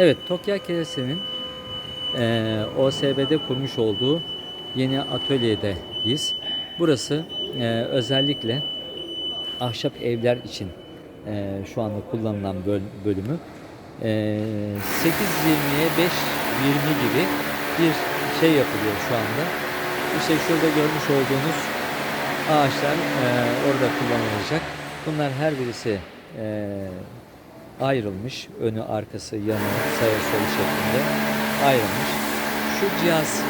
Evet, Tokyo Kelese'nin eee OSB'de kurmuş olduğu yeni atölyedeyiz. Burası eee, özellikle ahşap evler için eee, şu anda kullanılan böl- bölümü. Eee 8.20'ye 5.20 gibi bir şey yapılıyor şu anda. İşte şurada görmüş olduğunuz ağaçlar eee, orada kullanılacak. Bunlar her birisi eee, ayrılmış. Önü, arkası, yanı, sağı, solu şeklinde ayrılmış. Şu cihaz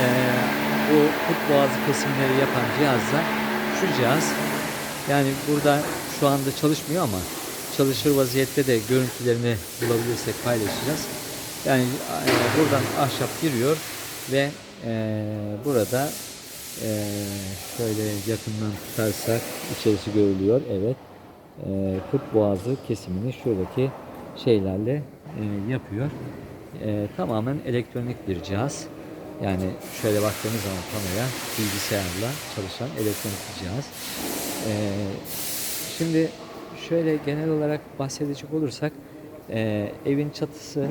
eee bu kut boğazı kesimleri yapan cihazla şu cihaz yani burada şu anda çalışmıyor ama çalışır vaziyette de görüntülerini bulabilirsek paylaşacağız. Yani eee, buradan ahşap giriyor ve eee, burada eee, şöyle yakından tutarsak içerisi görülüyor. Evet. Eee kurt boğazı kesimini şuradaki şeylerle eee, yapıyor. Eee, tamamen elektronik bir cihaz. Yani şöyle baktığınız zaman kameraya bilgisayarla çalışan elektronik bir cihaz. Eee, şimdi şöyle genel olarak bahsedecek olursak eee, evin çatısı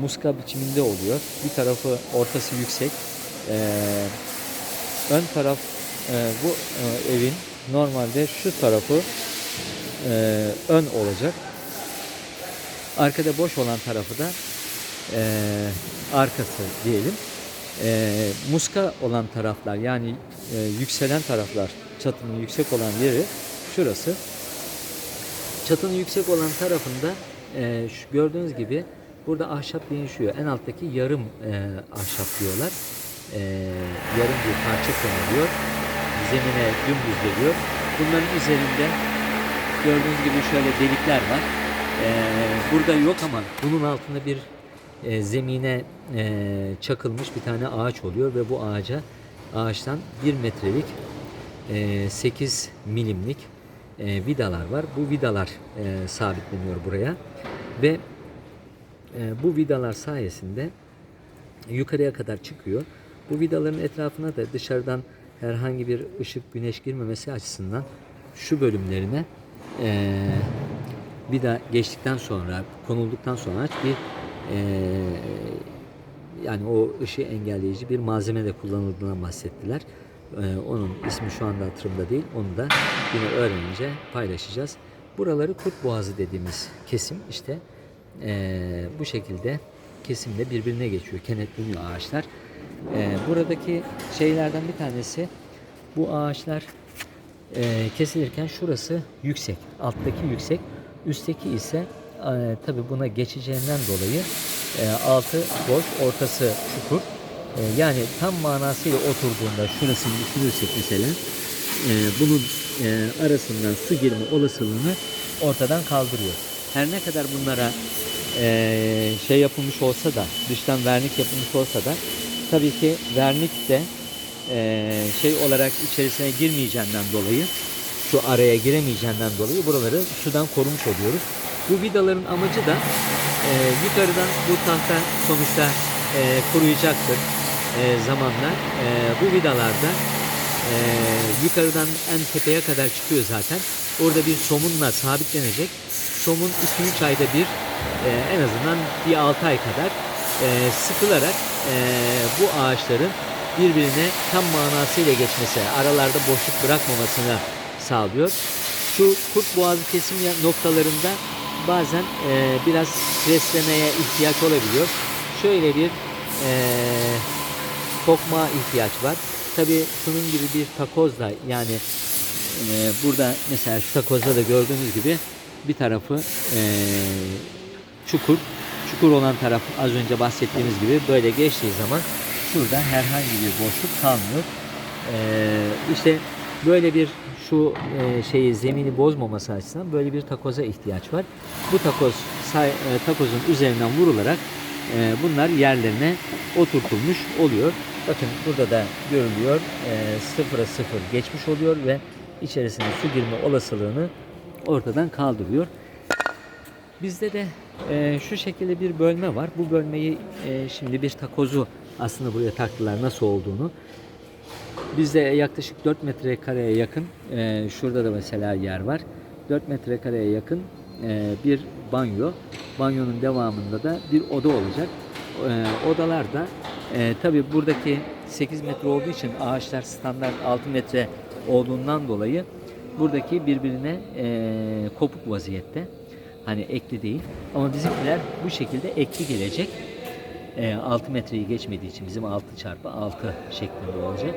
muska biçiminde oluyor. Bir tarafı ortası yüksek. Eee, ön taraf eee, bu eee, evin normalde şu tarafı eee, ön olacak. Arkada boş olan tarafı da eee, arkası diyelim. Eee, muska olan taraflar yani eee, yükselen taraflar çatının yüksek olan yeri şurası. Çatının yüksek olan tarafında eee, şu gördüğünüz gibi burada ahşap değişiyor. En alttaki yarım eee, ahşap diyorlar. Eee, yarım bir parça konuluyor. Zemine dümdüz geliyor. Bunların üzerinde gördüğünüz gibi şöyle delikler var. Eee, burada yok ama bunun altında bir e, zemine e, çakılmış bir tane ağaç oluyor ve bu ağaca ağaçtan 1 metrelik e, 8 milimlik e, vidalar var. Bu vidalar e, sabitleniyor buraya ve e, bu vidalar sayesinde yukarıya kadar çıkıyor. Bu vidaların etrafına da dışarıdan herhangi bir ışık, güneş girmemesi açısından şu bölümlerine eee vida geçtikten sonra, konulduktan sonra bir eee, yani o ışığı engelleyici bir malzeme de kullanıldığından bahsettiler. Eee, onun ismi şu anda hatırımda değil. Onu da yine öğrenince paylaşacağız. Buraları kurt boğazı dediğimiz kesim işte eee, bu şekilde kesimle birbirine geçiyor. Kenetleniyor ağaçlar. Eee, buradaki şeylerden bir tanesi bu ağaçlar eee, kesilirken şurası yüksek. Alttaki yüksek. Üstteki ise eee tabi buna geçeceğinden dolayı eee, altı boş, ortası çukur. Eee, yani tam manasıyla oturduğunda şurasını düşünürsek mesela eee, bunun eee, arasından su girme olasılığını ortadan kaldırıyor. Her ne kadar bunlara eee, şey yapılmış olsa da dıştan vernik yapılmış olsa da tabii ki vernik de eee, şey olarak içerisine girmeyeceğinden dolayı şu araya giremeyeceğinden dolayı buraları sudan korumuş oluyoruz. Bu vidaların amacı da eee, yukarıdan bu tahta sonuçta eee, kuruyacaktır eee, zamanla. Eee, bu vidalarda eee, yukarıdan en tepeye kadar çıkıyor zaten. Orada bir somunla sabitlenecek. Somun 2-3 ayda bir eee, en azından bir 6 ay kadar eee, sıkılarak eee, bu ağaçların birbirine tam manasıyla geçmesi, aralarda boşluk bırakmamasına sağlıyor. Şu kurt boğazı kesim noktalarında bazen eee, biraz preslemeye ihtiyaç olabiliyor. Şöyle bir eee kokma ihtiyaç var. Tabii şunun gibi bir takozla yani eee, burada mesela şu takozda da gördüğünüz gibi bir tarafı eee, çukur. Çukur olan taraf az önce bahsettiğimiz gibi böyle geçtiği zaman şurada herhangi bir boşluk kalmıyor. Eee işte böyle bir şu eee, şeyi zemini bozmaması açısından böyle bir takoza ihtiyaç var. Bu takoz say- e, takozun üzerinden vurularak e, bunlar yerlerine oturtulmuş oluyor. Bakın burada da görülüyor. E, sıfıra sıfır geçmiş oluyor ve içerisine su girme olasılığını ortadan kaldırıyor. Bizde de e, şu şekilde bir bölme var. Bu bölmeyi e, şimdi bir takozu aslında buraya taktılar nasıl olduğunu. Bizde yaklaşık 4 metrekareye yakın, e, şurada da mesela yer var. 4 metrekareye yakın e, bir banyo. Banyonun devamında da bir oda olacak. E, odalarda e, tabi buradaki 8 metre olduğu için ağaçlar standart 6 metre olduğundan dolayı buradaki birbirine e, kopuk vaziyette. Hani ekli değil. Ama bizimkiler bu şekilde ekli gelecek. E, 6 metreyi geçmediği için bizim 6 çarpı 6 şeklinde olacak.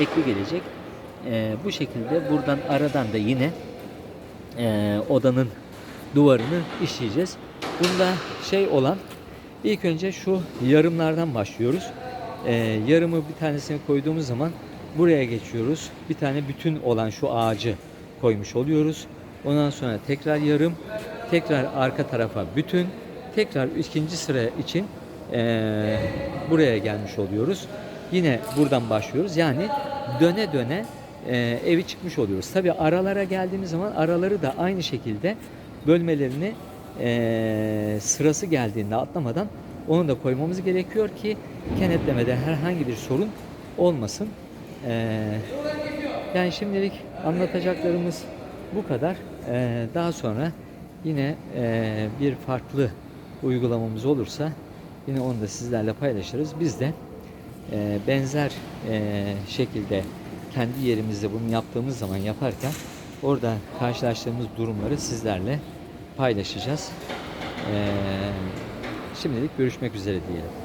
Ekli gelecek. E, bu şekilde buradan aradan da yine e, odanın duvarını işleyeceğiz. Bunda şey olan ilk önce şu yarımlardan başlıyoruz. E, yarımı bir tanesini koyduğumuz zaman buraya geçiyoruz. Bir tane bütün olan şu ağacı koymuş oluyoruz. Ondan sonra tekrar yarım, tekrar arka tarafa bütün, tekrar ikinci sıra için e, buraya gelmiş oluyoruz. Yine buradan başlıyoruz. Yani döne döne e, evi çıkmış oluyoruz. Tabi aralara geldiğimiz zaman araları da aynı şekilde bölmelerini e, sırası geldiğinde atlamadan onu da koymamız gerekiyor ki kenetlemede herhangi bir sorun olmasın. E, yani şimdilik anlatacaklarımız bu kadar. E, daha sonra yine e, bir farklı uygulamamız olursa yine onu da sizlerle paylaşırız. Biz de e, benzer e, şekilde kendi yerimizde bunu yaptığımız zaman yaparken orada karşılaştığımız durumları sizlerle paylaşacağız. E, şimdilik görüşmek üzere diyelim.